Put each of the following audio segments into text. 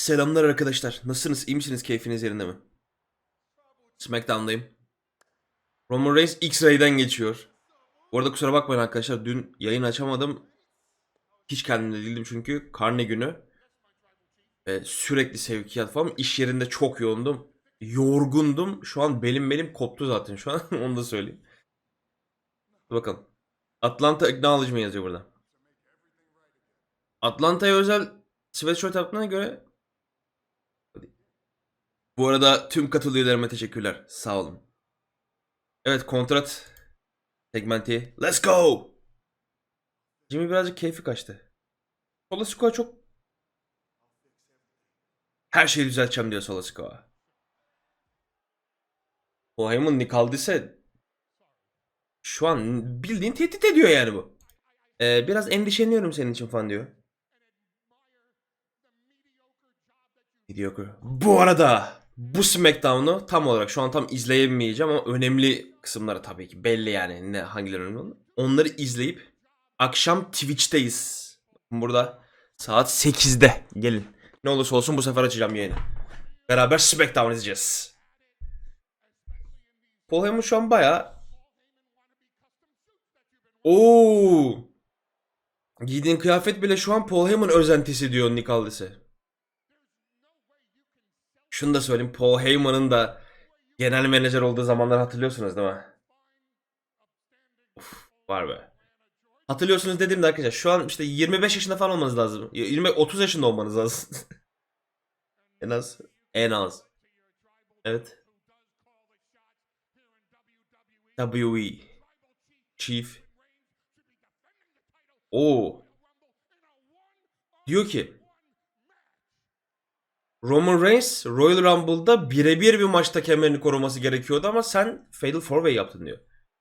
Selamlar arkadaşlar. Nasılsınız? İyi misiniz? Keyfiniz yerinde mi? SmackDown'dayım. Roman Reigns X-Ray'den geçiyor. Bu arada kusura bakmayın arkadaşlar. Dün yayın açamadım. Hiç kendimde değildim çünkü karne günü. Ee, sürekli sevkiyat falan. İş yerinde çok yoğundum. Yorgundum. Şu an belim belim koptu zaten şu an. Onu da söyleyeyim. Bakalım. Atlanta Acknowledgement yazıyor burada. Atlanta'ya özel sweatshirt yaptığına göre bu arada tüm katıl teşekkürler. Sağ olun. Evet kontrat segmenti. Let's go! Jimmy birazcık keyfi kaçtı. Sola Sikoa çok her şeyi düzelteceğim diyor Sola Sikoa. O Heyman Nick Aldis'e şu an bildiğin tehdit ediyor yani bu. Ee, biraz endişeleniyorum senin için falan diyor. Mediocre. Bu arada bu SmackDown'u tam olarak şu an tam izleyemeyeceğim ama önemli kısımları tabii ki belli yani ne hangileri önemli. Onları izleyip akşam Twitch'teyiz. Burada saat 8'de gelin. Ne olursa olsun bu sefer açacağım yayını. Beraber SmackDown izleyeceğiz. Paul Heyman şu an bayağı Oo. Giydiğin kıyafet bile şu an Paul Heyman özentisi diyor Nick Aldis'e. Şunu da söyleyeyim. Paul Heyman'ın da genel menajer olduğu zamanları hatırlıyorsunuz değil mi? Uf, var be. Hatırlıyorsunuz dediğimde arkadaşlar şu an işte 25 yaşında falan olmanız lazım. 20 30 yaşında olmanız lazım. en az. En az. Evet. WWE Chief Oo. Diyor ki Roman Reigns Royal Rumble'da birebir bir maçta kemerini koruması gerekiyordu ama sen Fatal 4 yaptın diyor.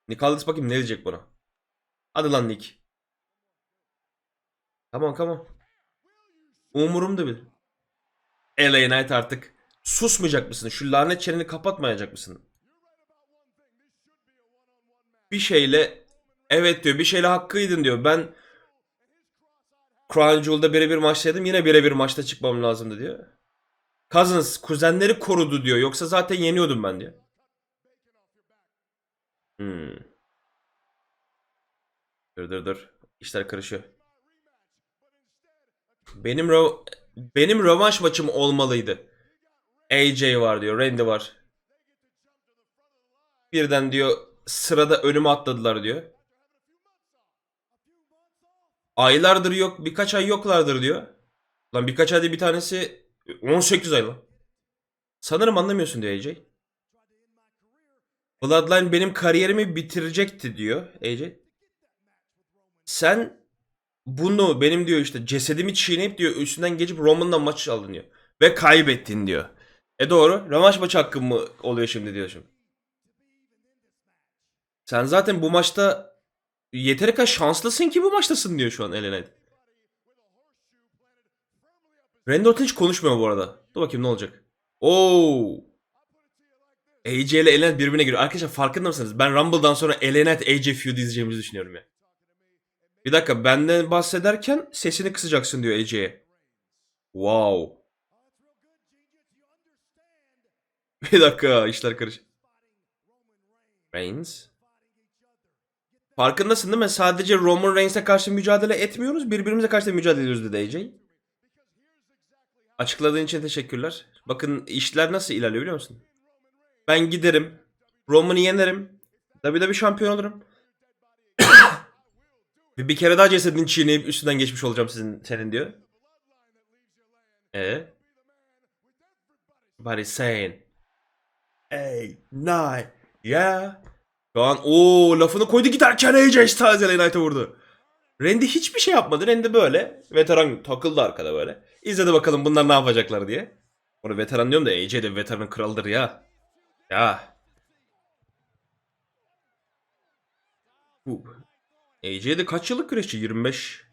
Nick bakayım ne diyecek buna. Hadi lan Nick. Tamam tamam. Umurumda bil. LA Knight artık susmayacak mısın? Şu lanet çeneni kapatmayacak mısın? Bir şeyle evet diyor bir şeyle hakkıydın diyor. Ben Crown Jewel'da birebir maçtaydım yine birebir maçta çıkmam lazımdı diyor. Cousins kuzenleri korudu diyor. Yoksa zaten yeniyordum ben diyor. Hmm. Dur dur dur. İşler karışıyor. Benim ro benim rövanş maçım olmalıydı. AJ var diyor. Randy var. Birden diyor sırada önüme atladılar diyor. Aylardır yok. Birkaç ay yoklardır diyor. Lan birkaç ayda bir tanesi 18 ay lan. Sanırım anlamıyorsun diyor AJ. Bloodline benim kariyerimi bitirecekti diyor AJ. Sen bunu benim diyor işte cesedimi çiğneyip diyor üstünden geçip Roman'la maç aldın diyor. Ve kaybettin diyor. E doğru. Rövanş maçı hakkım mı oluyor şimdi diyor şimdi. Sen zaten bu maçta yeteri kadar şanslısın ki bu maçtasın diyor şu an Ellen. Randy Orton hiç konuşmuyor bu arada. Dur bakayım ne olacak. Oo. AJ ile Knight birbirine giriyor. Arkadaşlar farkında mısınız? Ben Rumble'dan sonra Knight AJ feud izleyeceğimizi düşünüyorum ya. Bir dakika benden bahsederken sesini kısacaksın diyor AJ'ye. Wow. Bir dakika işler karışık. Reigns. Farkındasın değil mi? Sadece Roman Reigns'e karşı mücadele etmiyoruz. Birbirimize karşı da mücadele ediyoruz dedi AJ. Açıkladığın için teşekkürler. Bakın işler nasıl ilerliyor biliyor musun? Ben giderim. Roman'ı yenerim. WWE şampiyon olurum. Ve bir kere daha cesedini çiğneyip üstünden geçmiş olacağım sizin senin diyor. E. Body saying. Hey, nine, yeah. Şu an o lafını koydu giderken AJ Styles Knight'a vurdu. Randy hiçbir şey yapmadı. Randy böyle veteran takıldı arkada böyle. İzledi bakalım bunlar ne yapacaklar diye. Onu veteran diyorum da AJ de veteranın kralıdır ya. Ya. Bu. AJ de kaç yıllık güreşçi? 25.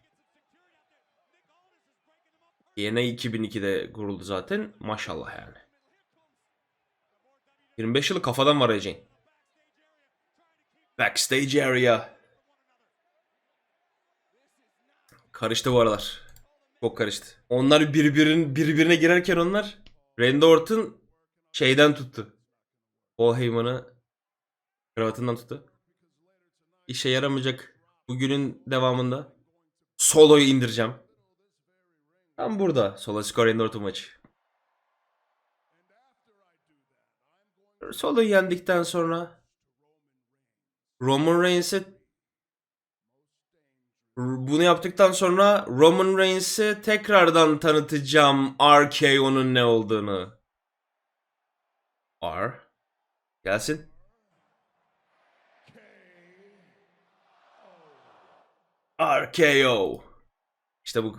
TNA 2002'de kuruldu zaten. Maşallah yani. 25 yılı kafadan var AJ'in. Backstage area. Karıştı bu aralar. Çok karıştı. Onlar birbirin birbirine girerken onlar Randy Orton şeyden tuttu. Paul Heyman'ı kravatından tuttu. İşe yaramayacak bugünün devamında. Solo'yu indireceğim. Tam burada. Solo Score Randy Orton maçı. Solo'yu yendikten sonra Roman Reigns'e bunu yaptıktan sonra Roman Reigns'e tekrardan tanıtacağım RKO'nun ne olduğunu. R. Gelsin. RKO. İşte bu.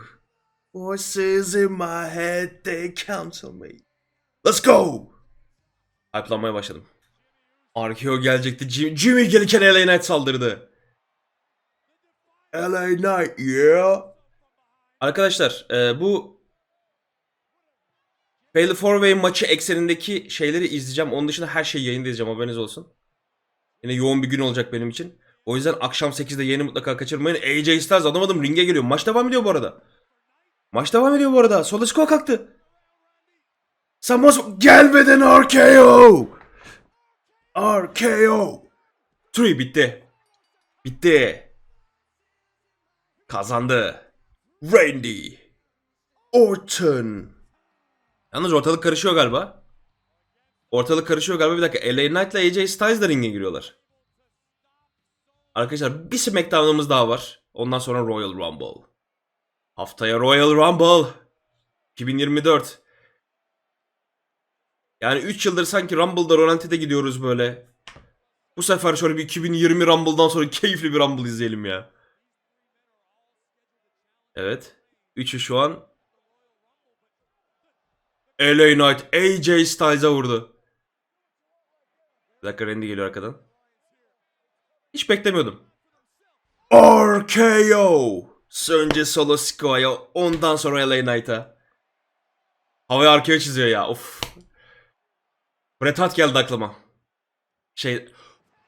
Voices in my head, they counsel me. Let's go. Hype'lanmaya başladım. RKO gelecekti. Jimmy, Jimmy gelirken LA Knight saldırdı. LA Knight, yeah. Arkadaşlar e, bu Fatal 4-Way maçı eksenindeki şeyleri izleyeceğim. Onun dışında her şeyi yayında izleyeceğim haberiniz olsun. Yine yoğun bir gün olacak benim için. O yüzden akşam 8'de yayını mutlaka kaçırmayın. AJ Styles anlamadım ringe geliyor. Maç devam ediyor bu arada. Maç devam ediyor bu arada. Sola skor kalktı. Samos gelmeden RKO. RKO. 3 bitti. Bitti. Kazandı. Randy. Orton. Yalnız ortalık karışıyor galiba. Ortalık karışıyor galiba. Bir dakika. LA Knight ile AJ Styles da ringe giriyorlar. Arkadaşlar bir SmackDown'ımız daha var. Ondan sonra Royal Rumble. Haftaya Royal Rumble. 2024. Yani 3 yıldır sanki Rumble'da Rolanti'de gidiyoruz böyle. Bu sefer şöyle bir 2020 Rumble'dan sonra keyifli bir Rumble izleyelim ya. Evet. Üçü şu an. LA Knight AJ Styles'a vurdu. Bir dakika Randy geliyor arkadan. Hiç beklemiyordum. RKO. Önce Solo Sikoa'ya ondan sonra LA Knight'a. Havaya arkaya çiziyor ya of. Bret Hart geldi aklıma. Şey...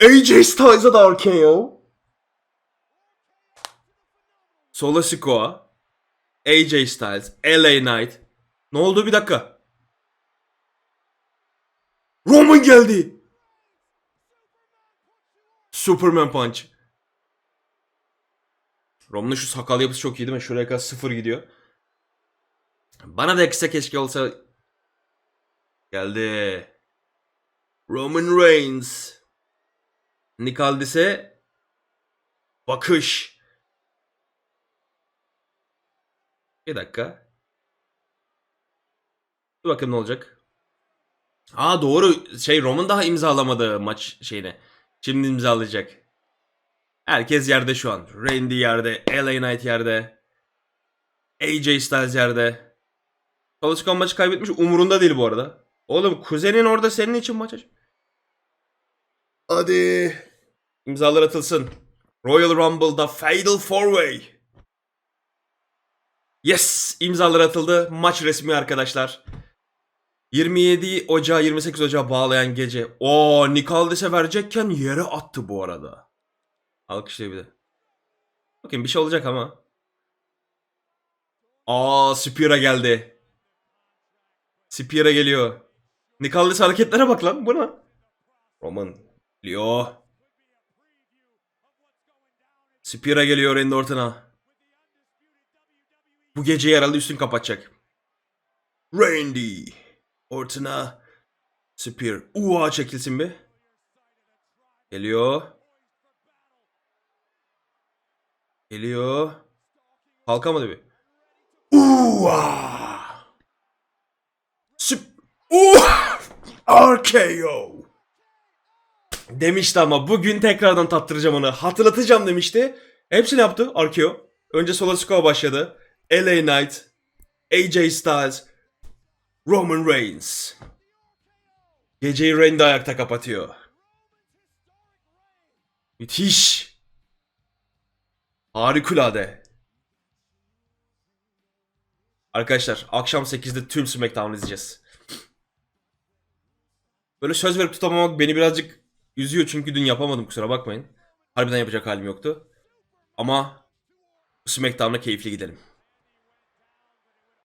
AJ Styles'a da RKO. Solo Sikoa. AJ Styles. LA Knight. Ne oldu bir dakika. Roman geldi. Superman Punch. Roman'ın şu sakal yapısı çok iyi değil mi? Şuraya kadar sıfır gidiyor. Bana da kısa keşke olsa. Geldi. Roman Reigns. Nick Aldis'e bakış. Bir dakika. Dur bakayım ne olacak. Aa doğru. Şey Roman daha imzalamadı maç şeyini. Şimdi imzalayacak. Herkes yerde şu an. Randy yerde. LA Knight yerde. AJ Styles yerde. Çalışkan maçı kaybetmiş. Umurunda değil bu arada. Oğlum kuzenin orada senin için maç aç. Hadi. İmzalar atılsın. Royal Rumble'da Fatal 4-Way. Yes! imzalar atıldı. Maç resmi arkadaşlar. 27 Ocağı 28 Ocağı bağlayan gece. O Nick Aldis'e verecekken yere attı bu arada. Alkışlıyor bir de. Bakın bir şey olacak ama. Aa Spear'a geldi. Spear'a geliyor. Nick Aldis hareketlere bak lan. Bu ne? Roman. Leo. Spear'a geliyor Randy Orton'a. Bu geceyi herhalde üstün kapatacak. Randy. Orton'a. Spear. Uğa çekilsin bir. Geliyor. Geliyor. Kalkamadı bir. Uğa. Sp Uğa. RKO. Demişti ama bugün tekrardan tattıracağım onu. Hatırlatacağım demişti. Hepsini yaptı RKO. Önce Solo Sikoa başladı. LA Knight. AJ Styles. Roman Reigns. Geceyi Randy ayakta kapatıyor. Müthiş. Harikulade. Arkadaşlar akşam 8'de tüm SmackDown izleyeceğiz. Böyle söz verip tutamamak beni birazcık üzüyor çünkü dün yapamadım kusura bakmayın. Harbiden yapacak halim yoktu. Ama SmackDown'a keyifli gidelim.